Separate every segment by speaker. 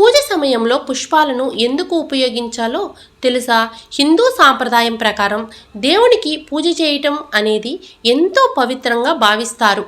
Speaker 1: పూజ సమయంలో పుష్పాలను ఎందుకు ఉపయోగించాలో తెలుసా? హిందూ సాంప్రదాయం ప్రకారం దేవునికి పూజ చేయటం అనేది ఎంతో పవిత్రంగా భావిస్తారు.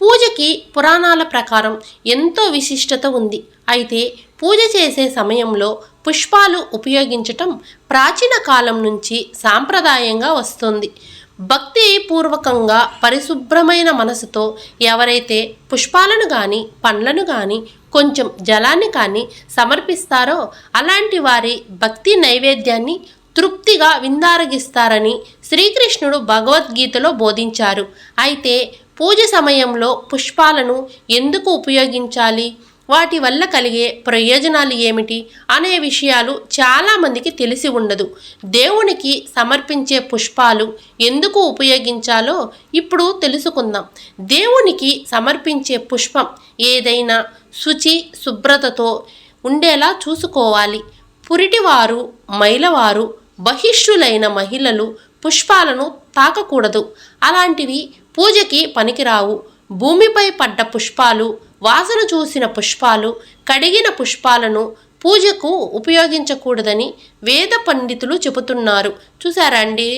Speaker 1: పూజకి పురాణాల ప్రకారం ఎంతో విశిష్టత ఉంది. అయితే పూజ చేసే సమయంలో పుష్పాలు ఉపయోగించటం ప్రాచీన కాలం నుంచి సాంప్రదాయంగా వస్తుంది. భక్తి పూర్వకంగా పరిశుభ్రమైన మనసుతో ఎవరైతే పుష్పాలను కానీ పండ్లను కానీ కొంచెం జలాన్ని కానీ సమర్పిస్తారో అలాంటి వారి భక్తి నైవేద్యాన్ని తృప్తిగా విందారగిస్తారని శ్రీకృష్ణుడు భగవద్గీతలో బోధించారు. అయితే పూజ సమయంలో పుష్పాలను ఎందుకు ఉపయోగించాలి? వాటి వల్ల కలిగే ప్రయోజనాలు ఏమిటి అనే విషయాలు చాలామందికి తెలిసి ఉండదు. దేవునికి సమర్పించే పుష్పాలు ఎందుకు ఉపయోగించాలో ఇప్పుడు తెలుసుకుందాం. దేవునికి సమర్పించే పుష్పం ఏదైనా శుచి శుభ్రతతో ఉండేలా చూసుకోవాలి. పురిటివారు మైలవారు బహిష్ఠులైన మహిళలు పుష్పాలను తాకకూడదు. అలాంటివి పూజకి పనికిరావు. భూమిపై పడ్డ పుష్పాలు వాసన చూసిన పుష్పాలు కడిగిన పుష్పాలను పూజకు ఉపయోగించకూడదని వేద పండితులు చెబుతున్నారు. చూసారా అండి?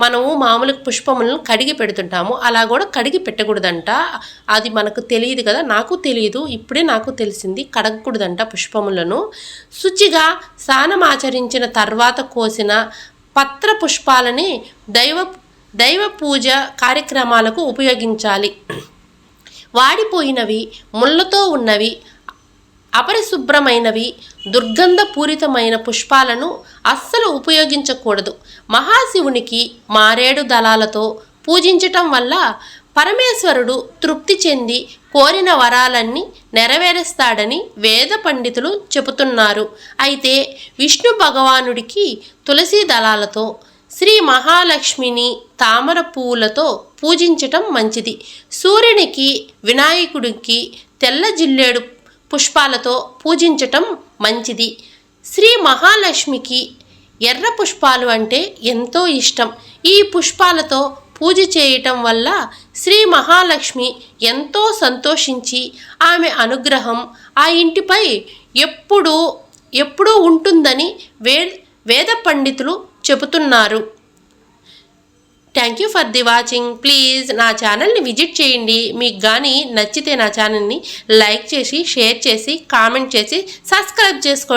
Speaker 1: మనము మామూలు పుష్పములను కడిగి పెడుతుంటాము. అలా కూడా కడిగి పెట్టకూడదంట. అది మనకు తెలియదు కదా? నాకు తెలియదు. ఇప్పుడే నాకు తెలిసింది. కడగకూడదంట పుష్పములను. శుచిగా స్నానం ఆచరించిన తర్వాత కోసిన పత్ర పుష్పాలని దైవ దైవ పూజ కార్యక్రమాలకు ఉపయోగించాలి. వాడిపోయినవి ముళ్ళతో ఉన్నవి అపరిశుభ్రమైనవి దుర్గంధపూరితమైన పుష్పాలను అస్సలు ఉపయోగించకూడదు. మహాశివునికి మారేడు దళాలతో పూజించటం వల్ల పరమేశ్వరుడు తృప్తి చెంది కోరిన వరాలన్నీ నెరవేరుస్తాడని వేద పండితులు చెబుతున్నారు. అయితే విష్ణు భగవానుడికి తులసి దళాలతో శ్రీ మహాలక్ష్మిని తామర పువ్వులతో పూజించటం మంచిది. సూర్యునికి వినాయకుడికి తెల్ల జిల్లేడు పుష్పాలతో పూజించటం మంచిది. శ్రీ మహాలక్ష్మికి ఎర్ర పుష్పాలు అంటే ఎంతో ఇష్టం. ఈ పుష్పాలతో పూజ చేయటం వల్ల శ్రీ మహాలక్ష్మి ఎంతో సంతోషించి ఆమె అనుగ్రహం ఆ ఇంటిపై ఎప్పుడూ ఎప్పుడూ ఉంటుందని వే వేద పండితులు చెబుతున్నారు. Thank you for the watching please నా ఛానల్ని విజిట్ చేయండి. మీకు కానీ నచ్చితే నా ఛానల్ని లైక్ చేసి షేర్ చేసి కామెంట్ చేసి సబ్స్క్రైబ్ చేసుకో